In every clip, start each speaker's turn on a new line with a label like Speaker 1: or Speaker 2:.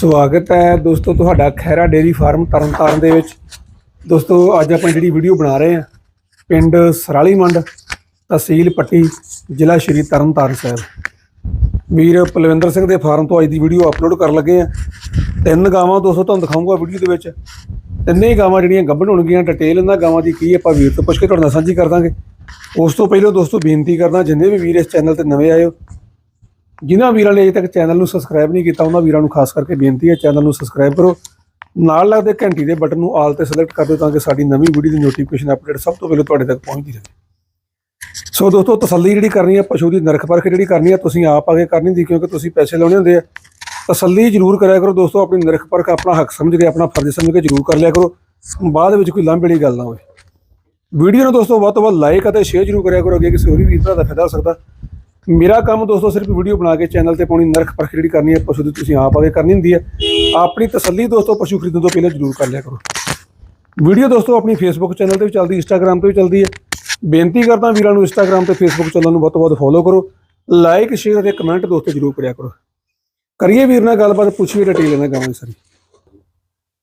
Speaker 1: ਸਵਾਗਤ ਹੈ ਦੋਸਤੋ ਤੁਹਾਡਾ ਖੈਰਾ ਡੇਰੀ ਫਾਰਮ ਤਰਨਤਾਰਨ ਦੇ ਵਿੱਚ। ਦੋਸਤੋ ਅੱਜ ਆਪਾਂ ਜਿਹੜੀ ਵੀਡੀਓ ਬਣਾ ਰਹੇ ਹਾਂ, ਪਿੰਡ ਸਰਾਲੀ ਮੰਡ, ਤਹਿਸੀਲ ਪੱਟੀ, ਜ਼ਿਲ੍ਹਾ ਸ਼੍ਰੀ ਤਰਨਤਾਰਨ ਸਾਹਿਬ। ਵੀਰ ਪਲਵਿੰਦਰ ਸਿੰਘ ਦੇ ਫਾਰਮ ਤੋਂ ਅੱਜ ਦੀ ਵੀਡੀਓ ਅਪਲੋਡ ਕਰਨ ਲੱਗੇ ਆ ਤਿੰਨ ਗਾਵਾਂ ਦੋਸਤੋ ਤੁਹਾਨੂੰ ਦਿਖਾਊਂਗਾ ਵੀਡੀਓ ਦੇ ਵਿੱਚ। ਤਿੰਨੇ ਹੀ ਗਾਵਾਂ ਜਿਹੜੀਆਂ ਗੱਭਣ ਹੋਣਗੀਆਂ ਡਿਟੇਲ ਇਹਨਾਂ ਗਾਵਾਂ ਦੀ ਕੀ ਆਪਾਂ ਵੀਰ ਤੋਂ ਪੁੱਛ ਕੇ ਤੁਹਾਡੇ ਨਾਲ ਸਾਂਝੀ ਕਰ ਦਾਂਗੇ। ਉਸ ਤੋਂ ਪਹਿਲਾਂ ਦੋਸਤੋ ਬੇਨਤੀ ਕਰਦਾ, ਜਿੰਨੇ ਵੀ ਵੀਰ ਇਸ ਚੈਨਲ ਤੇ ਨਵੇਂ ਆਏ ਹੋ ਜਿਨ੍ਹਾਂ ਵੀਰਾਂ ਨੇ ਅਜੇ ਤੱਕ ਚੈਨਲ ਨੂੰ ਸਬਸਕ੍ਰਾਈਬ ਨਹੀਂ ਕੀਤਾ, ਉਹਨਾਂ ਵੀਰਾਂ ਨੂੰ ਖਾਸ ਕਰਕੇ ਬੇਨਤੀ ਹੈ ਚੈਨਲ ਨੂੰ ਸਬਸਕ੍ਰਾਈਬ ਕਰੋ। ਨਾਲ ਲੱਗਦੇ ਘੰਟੀ ਦੇ ਬਟਨ ਨੂੰ ਆਲ ਤੇ ਸਿਲੈਕਟ ਕਰ ਦਿਓ ਤਾਂ ਕਿ ਸਾਡੀ ਨਵੀਂ ਵੀਡੀਓ ਦੀ ਨੋਟੀਫਿਕੇਸ਼ਨ ਅਪਡੇਟ ਸਭ ਤੋਂ ਪਹਿਲਾਂ ਤੁਹਾਡੇ ਤੱਕ ਪਹੁੰਚਦੀ ਰਹੇ। ਸੋ ਦੋਸਤੋ, ਤਸੱਲੀ ਜਿਹੜੀ ਕਰਨੀ ਹੈ, ਪਸ਼ੂ ਦੀ ਨਰਖ ਪਰਖ ਜਿਹੜੀ ਕਰਨੀ ਹੈ, ਤੁਸੀਂ ਆਪ ਆਗੇ ਕਰਨੀ ਦੀ ਕਿਉਂਕਿ ਤੁਸੀਂ ਪੈਸੇ ਲਾਉਣੇ ਹੁੰਦੇ ਆ। ਤਸੱਲੀ ਜ਼ਰੂਰ ਕਰਿਆ ਕਰੋ ਦੋਸਤੋ, ਆਪਣੀ ਨਰਖ ਪਰਖ, ਆਪਣਾ ਹੱਕ ਸਮਝ ਕੇ, ਆਪਣਾ ਫਰਜ਼ ਸਮਝ ਕੇ ਜ਼ਰੂਰ ਕਰ ਲਿਆ ਕਰੋ। ਬਾਅਦ ਵਿੱਚ ਕੋਈ ਲਾਂਭੇ ਵਾਲੀ ਗੱਲ ਨਾ ਹੋਵੇ। ਵੀਡੀਓ ਨੂੰ ਦੋਸਤੋ, ਵੱਧ ਤੋਂ ਵੱਧ ਲਾਈਕ ਅਤੇ ਸ਼ੇਅਰ ਜ਼ਰੂਰ ਕਰਿਆ ਕਰੋ, ਅੱਗੇ ਕਿਸੇ ਹੋਰ ਵੀ ਵੀਰ ਦਾ ਫਾਇਦਾ ਹੋ ਸਕਦਾ। ਮੇਰਾ ਕੰਮ ਦੋਸਤੋ ਸਿਰਫ ਵੀਡੀਓ ਬਣਾ ਕੇ ਚੈਨਲ ਤੇ ਪਾਉਣੀ ਨਰਖ ਪਰਖ ਜਿਹੜੀ ਕਰਨੀ ਹੈ ਪਸ਼ੂ ਦੀ ਤੁਸੀਂ ਆਪ ਆਗੇ ਕਰਨੀ ਹੁੰਦੀ ਹੈ। ਆਪਣੀ ਤਸੱਲੀ ਦੋਸਤੋ ਪਸ਼ੂ ਖਰੀਦਣ ਤੋਂ ਪਹਿਲਾਂ ਜ਼ਰੂਰ ਕਰ ਲਿਆ ਕਰੋ। ਵੀਡੀਓ ਦੋਸਤੋ ਆਪਣੀ ਫੇਸਬੁੱਕ ਚੈਨਲ ਤੇ ਵੀ ਚੱਲਦੀ ਇੰਸਟਾਗ੍ਰam ਤੇ ਵੀ ਚੱਲਦੀ ਹੈ। ਬੇਨਤੀ ਕਰਦਾ ਵੀਰਾਂ ਨੂੰ ਇੰਸਟਾਗ੍ਰam ਤੇ ਫੇਸਬੁੱਕ ਚੈਨਲ ਨੂੰ ਵੱਧ ਤੋਂ ਵੱਧ ਫੋਲੋ ਕਰੋ। ਲਾਈਕ ਸ਼ੇਅਰ ਅਤੇ ਕਮੈਂਟ ਦੋਸਤੋ ਜ਼ਰੂਰ ਕਰਿਆ ਕਰੋ। ਕਰੀਏ ਵੀਰ ਨਾਲ ਗੱਲਬਾਤ ਪੁੱਛੀਏ ਡਿਟੇਲ ਇਹਨਾਂ ਗਾਵਾਂ ਦੀ ਸਾਰੀ।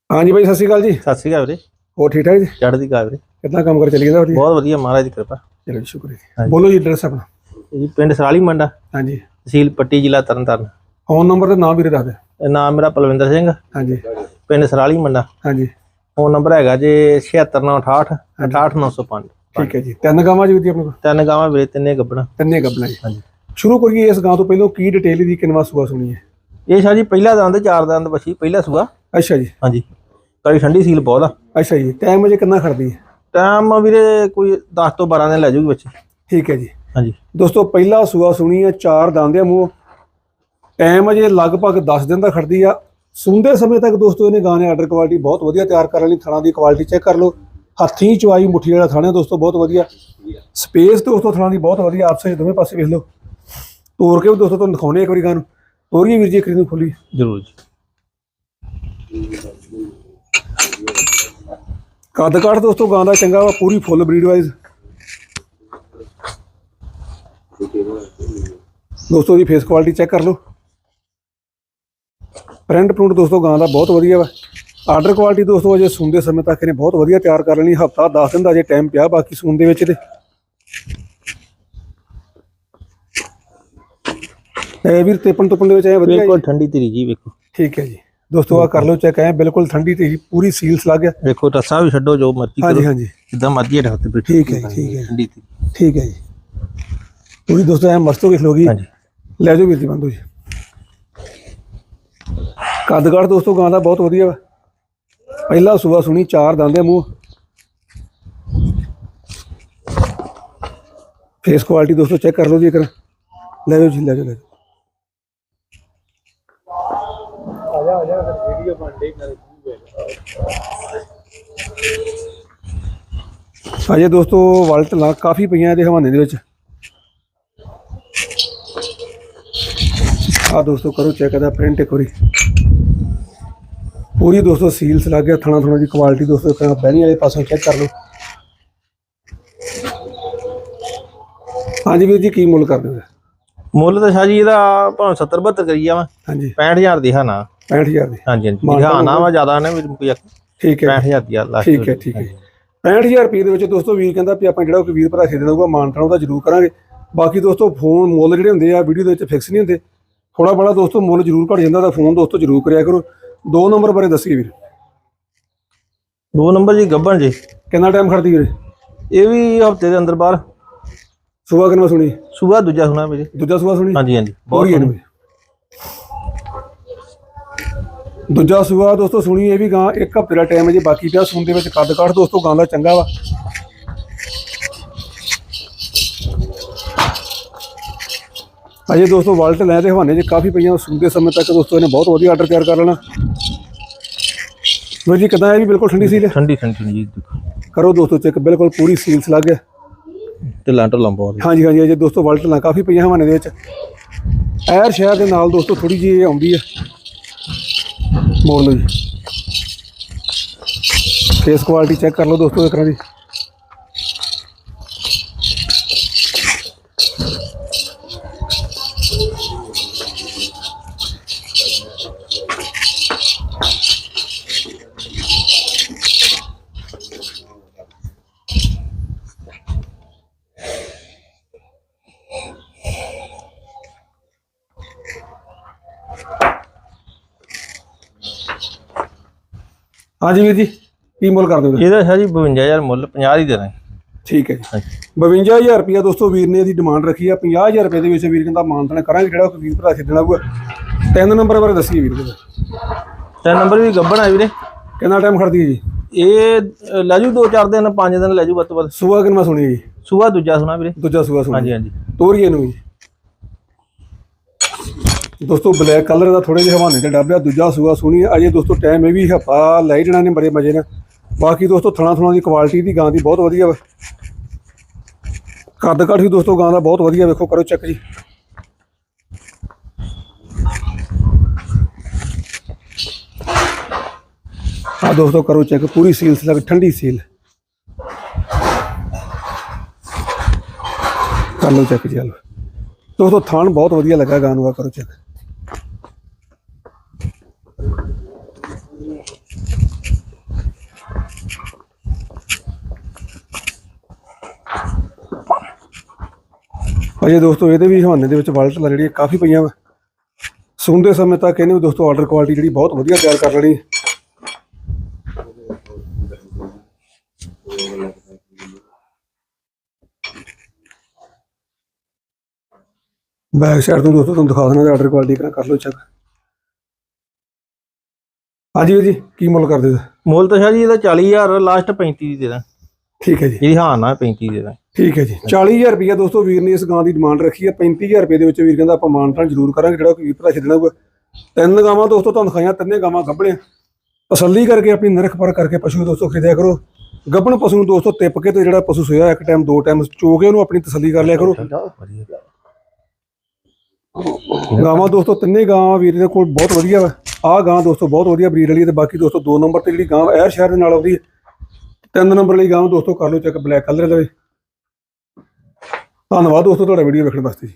Speaker 1: ਹਾਂਜੀ ਬਾਈ ਸਤਿ ਸ਼੍ਰੀ ਅਕਾਲ ਜੀ।
Speaker 2: ਸਤਿ ਸ਼੍ਰੀ ਅਕਾਲ ਵੀਰੇ।
Speaker 1: ਹੋਰ ਠੀਕ ਠਾਕ ਜੀ?
Speaker 2: ਚੜ੍ਹਦੀ ਕਲਾ ਵੀਰੇ।
Speaker 1: ਕਿੰਨਾ ਕੰਮ ਕਰ ਚੱਲੀ ਜਾਂਦਾ ਵਧੀਆ?
Speaker 2: ਬਹੁਤ ਵਧੀਆ ਮਹਾਰਾਜ ਦੀ ਕਿਰਪਾ।
Speaker 1: ਚਲੋ ਜੀ ਸ਼ੁਕਰ ਹੈ ਜੀ।
Speaker 2: ਹਾਂਜੀ।
Speaker 1: ਬੋਲੋ ਜੀ ਐਡਰੈਸ ਆਪਣਾ।
Speaker 2: ਜੀ ਪਿੰਡ ਸਰਾਲੀ ਮੰਡਾ
Speaker 1: ਹਾਂਜੀ।
Speaker 2: ਤਹਿਸੀਲ ਪੱਟੀ ਜ਼ਿਲ੍ਹਾ ਤਰਨਤਾਰਨ।
Speaker 1: ਫੋਨ ਨੰਬਰ ਤੇ ਨਾਮ ਵੀਰੇ ਦੱਸ ਦੇ।
Speaker 2: ਇਹ ਨਾਮ ਮੇਰਾ ਪਲਵਿੰਦਰ ਸਿੰਘ।
Speaker 1: ਹਾਂਜੀ।
Speaker 2: ਪਿੰਡ ਸਰਾਲੀ ਮੰਡਾ।
Speaker 1: ਹਾਂਜੀ।
Speaker 2: ਫੋਨ ਨੰਬਰ ਹੈਗਾ ਜੇ 7698 68905
Speaker 1: ਠੀਕ ਹੈ ਜੀ। ਤਿੰਨ ਗਾਵਾਂ ਜੀ ਦੀ ਆਪਣੇ ਕੋਲ
Speaker 2: ਤਿੰਨ ਗਾਵਾਂ ਵੀਰੇ ਤਿੰਨੇ ਗੱਬਣਾ।
Speaker 1: ਤਿੰਨੇ ਗੱਬਲਾਂ ਜੀ।
Speaker 2: ਹਾਂਜੀ।
Speaker 1: ਸ਼ੁਰੂ ਕਰੀਏ ਇਸ ਗਾਂ ਤੋਂ ਪਹਿਲਾਂ ਕੀ ਡਿਟੇਲ ਦੀ ਕਿੰਨਵਾ ਸੂਆ ਸੁਣੀ ਹੈ?
Speaker 2: ਇਹ ਸ਼ਾਹ ਜੀ ਪਹਿਲਾ ਦੰਦ ਚਾਰ ਦੰਦ ਬੱਛੀ ਪਹਿਲਾ ਸੂਆ।
Speaker 1: ਅੱਛਾ ਜੀ।
Speaker 2: ਹਾਂਜੀ। ਕੜੀ ਠੰਡੀ ਸੀਲ ਬਹੁਤ ਆ।
Speaker 1: ਅੱਛਾ ਜੀ। ਟਾਈਮ ਅਜੇ ਕਿੰਨਾ ਖੜਦੀ ਹੈ?
Speaker 2: ਟਾਈਮ ਵੀਰੇ ਕੋਈ 10 ਤੋਂ 12 ਦਿਨ ਲੈ ਜਾਊਗੀ ਬੱਚੀ।
Speaker 1: ਠੀਕ ਹੈ ਜੀ।
Speaker 2: ਹਾਂਜੀ।
Speaker 1: ਦੋਸਤੋ ਪਹਿਲਾ ਸੂਆ ਸੁਣੀ ਹੈ ਚਾਰ ਦੰਦ ਆ ਮੂੰਹ। ਟਾਈਮ ਅਜੇ ਲਗਭਗ 10 ਦਿਨ ਦਾ ਖੜਦੀ ਆ। ਸੁੰਦੇ ਸਮੇਂ ਤੱਕ ਦੋਸਤੋ ਇਹਨੇ ਗਾਂ ਨੇ ਆਰਡਰ ਕੁਆਲਿਟੀ ਬਹੁਤ ਵਧੀਆ ਤਿਆਰ ਕਰਨ ਲਈ ਥਣਾ ਦੀ ਕੁਆਲਿਟੀ ਚੈੱਕ ਕਰ ਲਓ। ਹੱਥੀਂ ਚਵਾਈ ਮੁੱਠੀ ਵਾਲਾ ਥਾਣਾ ਦੋਸਤੋ ਬਹੁਤ ਵਧੀਆ। ਸਪੇਸ ਦੋਸਤੋ ਥਣਾ ਦੀ ਬਹੁਤ ਵਧੀਆ ਆਪਸੇ ਦੋਵੇਂ ਪਾਸੇ ਵੇਖ ਲਓ। ਤੋੜ ਕੇ ਵੀ ਦੋਸਤੋ ਤੁਹਾਨੂੰ ਦਿਖਾਉਣੇ ਇੱਕ ਵਾਰੀ ਗਾਂ ਨੂੰ ਤੋਰੀਏ ਵੀਰ ਜੀ ਇੱਕ ਨੂੰ ਖੋਲੀ
Speaker 2: ਜ਼ਰੂਰ ਜੀ।
Speaker 1: ਕੱਦ ਕਾਠ ਦੋਸਤੋ ਗਾਂ ਦਾ ਚੰਗਾ ਵਾ ਪੂਰੀ ਫੁੱਲ ਬਰੀਡ ਵਾਈਜ਼ ਦੋਸਤੋ ਦੀ ਫੇਸ ਕੁਆਲਿਟੀ ਚੈੱਕ ਕਰ ਲਓ। ਪ੍ਰਿੰਟ ਪ੍ਰਿੰਟ ਦੋਸਤੋ ਗਾਂ ਦਾ ਬਹੁਤ ਵਧੀਆ ਵਾ। ਆਰਡਰ ਕੁਆਲਿਟੀ ਦੋਸਤੋ ਅਜੇ ਸੁਣਦੇ ਸਮੇਂ ਤੱਕ ਇਹਨੇ ਬਹੁਤ ਵਧੀਆ ਤਿਆਰ ਕਰ ਲੈਣੀ। ਹਫਤਾ 10 ਦਿਨ ਦਾ ਅਜੇ ਟਾਈਮ ਪਿਆ ਬਾਕੀ ਸੂਣ ਦੇ ਵਿੱਚ ਤੇ ਇਹ ਵੀਰ ਤੇਪਨ ਤੁਪਨ ਦੇ ਵਿੱਚ ਐ ਵਧੀਆ।
Speaker 2: ਬਿਲਕੁਲ ਠੰਡੀ ਧੀਰੀ ਜੀ ਵੇਖੋ।
Speaker 1: ਠੀਕ ਹੈ ਜੀ। ਦੋਸਤੋ ਆ ਕਰ ਲਓ ਚੈੱਕ ਐ ਬਿਲਕੁਲ ਠੰਡੀ ਤੇ ਪੂਰੀ ਸੀਲਸ ਲੱਗ ਗਿਆ।
Speaker 2: ਵੇਖੋ ਟੱਸਾ ਵੀ ਛੱਡੋ ਜੋ ਮਰਜ਼ੀ
Speaker 1: ਹਾਂਜੀ
Speaker 2: ਕਰੋ।
Speaker 1: ਹਾਂਜੀ।
Speaker 2: ਜਿੱਦਾਂ ਮਰਜ਼ੀ ਹੱਥ ਤੇ ਬੈਠੀ।
Speaker 1: ਠੀਕ ਹੈ ਠੀਕ ਹੈ।
Speaker 2: ਠੰਡੀ ਧੀਰੀ।
Speaker 1: ਠੀਕ ਹੈ ਜੀ। ਪੂਰੀ ਦੋਸਤੋ ਐ ਮਸਤ ਹੋ ਕੇ ਖਲੋਗੀ
Speaker 2: ਹਾਂਜੀ।
Speaker 1: ਲੈ ਜਾਓ ਵੀਰ ਜੀ ਬੰਦੋ ਜੀ। ਕੱਦਗੜ ਦੋਸਤੋ ਗਾਂ ਦਾ ਬਹੁਤ ਵਧੀਆ ਵਾ। ਪਹਿਲਾ ਸੂਆ ਸੁਣੀ ਚਾਰ ਦੰਦੇ ਮੂੰਹ। ਫੇਸ ਕੁਆਲਿਟੀ ਦੋਸਤੋ ਚੈੱਕ ਕਰ ਲਓ ਜੀ ਇੱਕ ਵਾਰ। ਲੈ ਜਾਓ ਜੀ ਲੈ ਜਾਓ ਲੈ ਜਾਓ। ਅਜੇ ਦੋਸਤੋ ਵਲਟ ਲਾ ਕਾਫੀ ਪਈਆਂ ਇਹਦੇ ਹਵਾਨੇ ਦੇ ਵਿੱਚ। ਆ ਦੋਸਤੋ ਕਰੋ ਚੈੱਕ ਇਹਦਾ ਪ੍ਰਿੰਟ ਇੱਕ ਵਾਰੀ। ਪੂਰੀ ਦੋਸਤੋ ਸੀਲਸ ਲੱਗ ਗਿਆ ਥਣਾ ਥਣਾ ਦੀ ਕੁਆਲਿਟੀ ਦੋਸਤੋ ਇੱਕ ਬਹਿਣੀ ਵਾਲੇ ਪਾਸੋਂ ਚੈੱਕ ਕਰ ਲਓ। ਹਾਂਜੀ ਵੀਰ ਜੀ ਕੀ ਮੁੱਲ ਕਰਦੇ ਹੋ?
Speaker 2: ਮੁੱਲ ਤਾਂ ਸ਼ਾਹ ਜੀ ਇਹਦਾ ਭਾਵੇਂ 70 72 ਕਰੀ ਜਾਵਾਂ
Speaker 1: ਹਾਂਜੀ।
Speaker 2: 65000 ਦੀ ਹਾਂ ਨਾ
Speaker 1: 65000 ਦੀ।
Speaker 2: ਹਾਂਜੀ ਹਾਂਜੀ। ਹਾਂ ਨਾ ਵਾ ਜ਼ਿਆਦਾ ਨੇ ਵੀ ਕੋਈ
Speaker 1: ਠੀਕ ਹੈ।
Speaker 2: 65000 ਦੀ ਆ
Speaker 1: ਠੀਕ ਹੈ ਠੀਕ ਹੈ। 65000 ਰੁਪਏ ਦੇ ਵਿੱਚ ਦੋਸਤੋ ਵੀਰ ਕਹਿੰਦਾ ਵੀ ਆਪਾਂ ਜਿਹੜਾ ਕੋਈ ਵੀਰ ਭਰਾ ਖਰੀਦਣਾ ਹੋਊਗਾ ਮਾਨਤਾਂ ਉਹਦਾ ਜ਼ਰੂਰ ਕਰਾਂਗੇ। ਬਾਕੀ ਦੋਸਤੋ ਫੋਨ ਮੁੱਲ ਜਿਹੜੇ ਹੁੰਦੇ ਆ ਵੀਡੀਓ ਦੇ ਵਿੱਚ ਫਿਕਸ ਨਹੀਂ ਹੁੰਦੇ। ਥੋੜਾ ਬੜਾ ਦੋਸਤੋ ਮੁੱਲ ਜ਼ਰੂਰ ਘਟ ਜਾਂਦਾ ਤਾਂ ਫੋਨ ਦੋਸਤੋ ਜ਼ਰੂਰ ਕਰਿਆ ਕਰੋ। ਦੋ ਨੰਬਰ ਬਾਰੇ ਦੱਸੀਏ ਵੀਰ।
Speaker 2: ਦੋ ਨੰਬਰ ਜੀ ਗੱਬਣ ਜੀ।
Speaker 1: ਕਿੰਨਾ ਟਾਈਮ ਖੜਦੀ ਵੀਰੇ?
Speaker 2: ਇਹ ਵੀ ਹਫ਼ਤੇ ਦੇ ਅੰਦਰ ਬਾਹਰ।
Speaker 1: ਸੁਬਾ ਕਿੰਨਾ ਸੁਣੀ?
Speaker 2: ਸਵੇਰ ਦੂਜਾ ਸੁਣਾ ਮੇਰੇ
Speaker 1: ਦੂਜਾ ਸੁਬਾ ਸੁਣੀ?
Speaker 2: ਹਾਂਜੀ ਹਾਂਜੀ।
Speaker 1: ਬਹੁਤ ਸੋਹਣੀ ਦੂਜਾ ਸੂਆ ਦੋਸਤੋ ਸੁਣੀ ਇਹ ਵੀ ਗਾਂ ਇੱਕ ਹਫ਼ਤੇ ਦਾ ਟਾਈਮ ਹੈ ਜੀ ਬਾਕੀ ਪਿਆ ਸੂਣ ਦੇ ਵਿੱਚ ਕੱਦ ਕਾਠ ਦੋਸਤੋ ਗਾਂ ਦਾ ਚੰਗਾ ਵਾ। ਅਜੇ ਦੋਸਤੋ ਵਾਲਟ ਲੈ ਦੇ ਹਵਾਨੇ 'ਚ ਕਾਫੀ ਪਈਆਂ ਸੂਣ ਦੇ ਸਮੇਂ ਤੱਕ ਦੋਸਤੋ ਇਹਨੇ ਬਹੁਤ ਵਧੀਆ ਆਰਡਰ ਤਿਆਰ ਕਰ ਲੈਣਾ। ਵੀਰ ਜੀ ਕਿਦਾਂ ਇਹ ਵੀ ਬਿਲਕੁਲ ਠੰਡੀ ਸੀਲ ਹੈ?
Speaker 2: ਠੰਡੀ ਠੰਡੀ ਜੀ
Speaker 1: ਕਰੋ ਦੋਸਤੋ ਚੈੱਕ ਬਿਲਕੁਲ ਪੂਰੀ ਸੀਲਸ ਲੱਗ ਗਿਆ।
Speaker 2: ਢਿੱਲਾਂ ਢਿੱਲਾਂ ਬਹੁਤ
Speaker 1: ਹਾਂਜੀ ਹਾਂਜੀ ਅਜੇ ਦੋਸਤੋ ਵਾਲਟ ਲਾਂ ਕਾਫੀ ਪਈਆਂ ਹਵਾਨੇ ਦੇ ਵਿੱਚ। ਐਰ ਸ਼ਹਿਰ ਦੇ ਨਾਲ ਦੋਸਤੋ ਥੋੜੀ ਜਿਹੀ ਆਉਂਦੀ ਹੈ। ਮੋੜ ਲਓ ਜੀ। ਫੇਸ ਕੁਆਲਿਟੀ ਚੈੱਕ ਕਰ ਲਓ ਦੋਸਤੋ ਇੱਕ ਵਾਰੀ। ਹਾਂਜੀ ਵੀਰ ਜੀ ਕੀ ਮੁੱਲ ਕਰ ਦੋਗੇ
Speaker 2: ਇਹਦਾ ਜੀ 52000 ਮੁੱਲ 50 ਹੀ ਦੇਣਾ
Speaker 1: ਠੀਕ ਹੈ ਜੀ।
Speaker 2: ਹਾਂਜੀ।
Speaker 1: 52000 ਰੁਪਇਆ ਦੋਸਤੋ ਵੀਰ ਨੇ ਇਹਦੀ ਡਿਮਾਂਡ ਰੱਖੀ ਆ 50000 ਰੁਪਏ ਦੇ ਵਿੱਚ ਵੀਰ ਕਹਿੰਦਾ ਮਾਨਤਨ ਕਰਾਂਗੇ ਜਿਹੜਾ ਕੋਈ ਵੀਰ ਭਰਾ ਛੱਡਣਾ ਹੋਊਗਾ। ਤਿੰਨ ਨੰਬਰ ਬਾਰੇ ਦੱਸੀਏ ਵੀਰ ਜੀ।
Speaker 2: ਤੇ ਨੰਬਰ ਵੀ ਗੱਬਣ ਆ ਵੀਰੇ।
Speaker 1: ਕਿੰਨਾ ਟਾਈਮ ਖੜਦੀ ਹੈ ਜੀ?
Speaker 2: ਇਹ ਲੈ ਜੂ 2-4 ਦਿਨ 5 ਦਿਨ ਲੈ ਜੂ ਵੱਧ ਤੋਂ ਵੱਧ।
Speaker 1: ਸੂਆ ਕਿੰਨਾ ਸੁਣੀ ਜੀ?
Speaker 2: ਸੂਆ ਦੂਜਾ ਸੁਣਾ ਵੀਰੇ।
Speaker 1: ਦੂਜਾ ਸੂਆ ਸੁਣੀ
Speaker 2: ਹਾਂਜੀ ਹਾਂਜੀ।
Speaker 1: ਤੋਰੀਏ ਨੂੰ ਜੀ ਦੋਸਤੋ ਬਲੈਕ ਕਲਰ ਦਾ ਥੋੜੇ ਜਿਹਾ ਹਵਾਨੇ ਤੇ ਡੱਬਿਆ ਦੂਜਾ ਸੂਆ ਸੁਣੀ ਹੈ। ਅਜੇ ਦੋਸਤੋ ਟਾਈਮ ਇਹ ਵੀ ਹਫਾ ਲੈ ਜਣਾ ਨੇ ਬੜੇ ਮਜੇ ਨਾਲ। ਬਾਕੀ ਦੋਸਤੋ, ਥਣਾ ਥਣਾ ਦੀ ਕੁਆਲਿਟੀ ਦੀ ਗਾਂ ਦੀ ਬਹੁਤ ਵਧੀਆ ਵਾ। ਕੱਦ ਕੱਠ ਵੀ ਦੋਸਤੋ, ਗਾਂ ਦਾ ਬਹੁਤ ਵਧੀਆ ਵੇਖੋ, ਕਰੋ ਚੈੱਕ ਜੀ। ਆ ਦੋਸਤੋ, ਕਰੋ ਚੈੱਕ ਪੂਰੀ ਸੀਲ ਸਲਗ ਠੰਡੀ ਸੀਲ ਕਰ ਲਓ ਚੈੱਕ ਜੀ ਆ ਦੋਸਤੋ, ਥਾਣ ਬਹੁਤ ਵਧੀਆ ਲੱਗਾ ਗਾਂ ਨੂੰ ਆ ਕਰੋ ਚੈੱਕ ਅਜੇ ਦੋਸਤੋ ਇਹਦੇ ਵੀ ਹਵਾਨੇ ਦੇ ਵਿੱਚ ਵਾਲਟ ਲਾ ਕਾਫੀ ਪਈਆਂ ਸੁਣਦੇ ਸਮੇਂ ਤੱਕ ਇਹਨੇ ਵੀ ਦੋਸਤੋ ਆਰਡਰ ਕੁਆਲਿਟੀ ਜਿਹੜੀ ਬਹੁਤ ਵਧੀਆ ਤਿਆਰ ਕਰ ਲੈਣੀ ਹੈ। ਬੈਕ ਸਾਈਡ ਤੋਂ ਦੋਸਤੋ, ਤੁਹਾਨੂੰ ਦਿਖਾ ਦੇਣਾ ਆਰਡਰ ਕੁਆਲਿਟੀ ਕਰ ਲਓ ਚੈੱਕ ਹਾਂਜੀ ਵੀਰ ਜੀ ਕੀ ਮੁੱਲ ਕਰਦੇ ਹੋ
Speaker 2: ਮੁੱਲ ਤਾਂ ਸ਼ਾਹ ਜੀ ਇਹਦਾ 40000 ਲਾਸਟ 35 ਦੀ ਦੇ ਦਾਂ।
Speaker 1: ਠੀਕ ਹੈ ਜੀ।
Speaker 2: ਇਹਦੀ ਹਾਂ ਨਾ 35 ਦੇ ਦਾਂ।
Speaker 1: ਠੀਕ ਹੈ ਜੀ। 40000 ਰੁਪਇਆ ਦੋਸਤੋ ਵੀਰ ਨੇ ਇਸ ਗਾਂ ਦੀ ਡਿਮਾਂਡ ਰੱਖੀ ਹੈ। 35000 ਰੁਪਏ ਦੇ ਵਿੱਚ ਵੀਰ ਕਹਿੰਦਾ ਆਪਾਂ ਮਾਨਤਾਨ ਜ਼ਰੂਰ ਕਰਾਂਗੇ ਜਿਹੜਾ ਕੋਈ ਵੀਰ ਭਰਾ ਛੱਡਣਾ ਹੋਊਗਾ। ਤਿੰਨ ਗਾਵਾਂ ਦੋਸਤੋ ਤੁਹਾਨੂੰ ਦਿਖਾਈਆਂ ਤਿੰਨੇ ਗਾਵਾਂ ਗੱਭਣੇ ਤਸੱਲੀ ਕਰਕੇ ਆਪਣੀ ਨਰਖ ਪਰ ਕਰਕੇ ਪਸ਼ੂ ਦੋਸਤੋ ਖਰੀਦਿਆ ਕਰੋ। ਗੱਭਣ ਪਸ਼ੂ ਨੂੰ ਦੋਸਤੋ ਤਿੱਪ ਕੇ ਤੇ ਜਿਹੜਾ ਪਸ਼ੂ ਸੋਇਆ ਇੱਕ ਟਾਈਮ ਦੋ ਟਾਈਮ ਚੋ ਕੇ ਉਹਨੂੰ ਆਪਣੀ ਤਸੱਲੀ ਕਰ ਲਿਆ ਕਰੋ। ਗਾਵਾਂ ਦੋਸਤੋ ਤਿੰਨੇ ਗਾਵਾਂ ਵੀਰ ਦੇ ਕੋਲ ਬਹੁਤ ਵਧੀਆ ਵਾ। ਆਹ ਗਾਂ ਦੋਸਤੋ ਬਹੁਤ ਵਧੀਆ ਬਰੀਡ ਵਾਲੀ ਹੈ ਤੇ ਬਾਕੀ ਦੋਸਤੋ ਦੋ ਨੰਬਰ ਤੇ ਜਿਹੜੀ ਗਾਂ ਐਰ ਸ਼ਹਿਰ ਦੇ ਨਾਲ ਆਉਂਦੀ ਹੈ। ਤਿੰਨ ਨੰਬਰ ਵਾਲੀ ਗਾਂ ਦੋਸਤੋ ਕਰ ਲਓ ਚੈੱਕ ਬਲੈਕ ਕਲਰ ਦੇ ਧੰਨਵਾਦ ਦੋਸਤੋ ਤੁਹਾਡਾ ਵੀਡੀਓ ਵੇਖਣ ਵਾਸਤੇ ਜੀ।